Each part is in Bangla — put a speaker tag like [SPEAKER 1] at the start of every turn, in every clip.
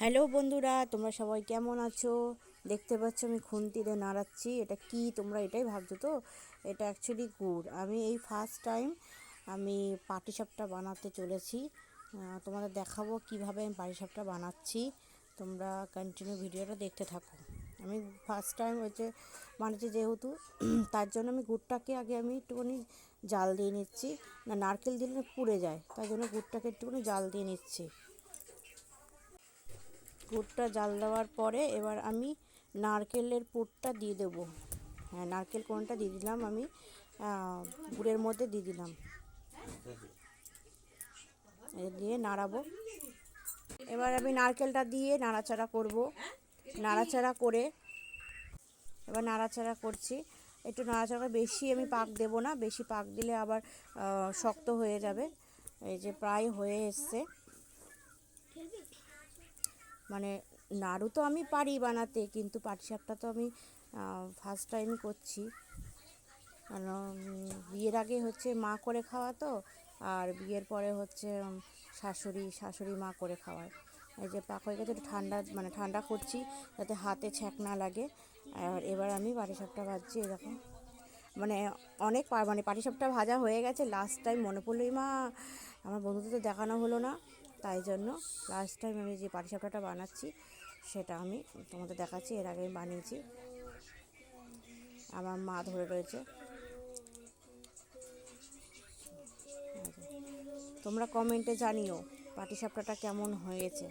[SPEAKER 1] হ্যালো বন্ধুরা, তোমরা সবাই কেমন আছো? দেখতে পাচ্ছ আমি খুন্তিতে নাড়াচ্ছি। এটা কি? তোমরা এটাই ভাবছ তো? এটা অ্যাকচুয়ালি গুড়। আমি এই ফার্স্ট টাইম আমি পাটিসাপটা বানাতে চলেছি। তোমাদের দেখাবো কীভাবে আমি পাটিসাপটা বানাচ্ছি। তোমরা কন্টিনিউ ভিডিওটা দেখতে থাকো। আমি ফার্স্ট টাইম হচ্ছে বানাচ্ছি যেহেতু, তার জন্য আমি গুড়টাকে আগে আমি একটুখানি জাল দিয়ে নিচ্ছি। না, নারকেল দিলে পুড়ে যায় তাই জন্য গুড়টাকে একটুখানি জাল দিয়ে নিচ্ছি। পুরটা জাল দেওয়ার পরে এবার আমি নারকেলের পুরটা দিয়ে দেবো। হ্যাঁ নারকেল কোনটা দিয়ে দিলাম আমি গুড়ের মধ্যে দিয়ে দিলাম। দিয়ে নাড়াবো। এবার আমি নারকেলটা দিয়ে নাড়াচাড়া করব। নাড়াচাড়া করে, এবার নাড়াচাড়া করছি। একটু নাড়াচাড়া বেশি আমি পাক দেব না, বেশি পাক দিলে আবার শক্ত হয়ে যাবে। এই যে প্রায় হয়ে এসছে। মানে নাড়ু তো আমি পারি বানাতে, কিন্তু পাটিসাপটা তো আমি ফার্স্ট টাইম করছি। কারণ বিয়ের আগে হচ্ছে মা করে খাওয়া তো, আর বিয়ের পরে হচ্ছে শাশুড়ি শাশুড়ি মা করে খাওয়ায়। এই যে পাক হয়ে গেছে ঠান্ডা মানে ঠান্ডা করছি, যাতে হাতে ছ্যাঁক না লাগে। আর এবার আমি পাটিসাপটা ভাজছি এরকম। মানে অনেক মানে পাটিসাপটা ভাজা হয়ে গেছে লাস্ট টাইম মনে পড়লোই মা, আমার বন্ধুদের তো দেখানো হলো না। তাই জন্য লাস্ট টাইম আমি যে পাটিসাপটাটা বানাচ্ছি, সেটা আমি তোমাদের দেখাচ্ছি, এর আগে আমি বানিয়েছি। আমার মা ধরে রয়েছে। তোমরা কমেন্টে জানিও পাটিসাপটাটা কেমন হয়েছে।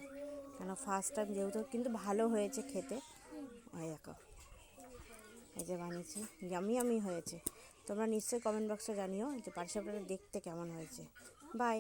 [SPEAKER 1] কেন ফার্স্ট টাইম যেহেতু, কিন্তু ভালো হয়েছে খেতে। দেখো। এই যে বানিয়েছি। ইয়ামি আমি হয়েছে। তোমরা নিশ্চয়ই কমেন্ট বক্সে জানিও যে পাটিসাপটাটা দেখতে কেমন হয়েছে। বাই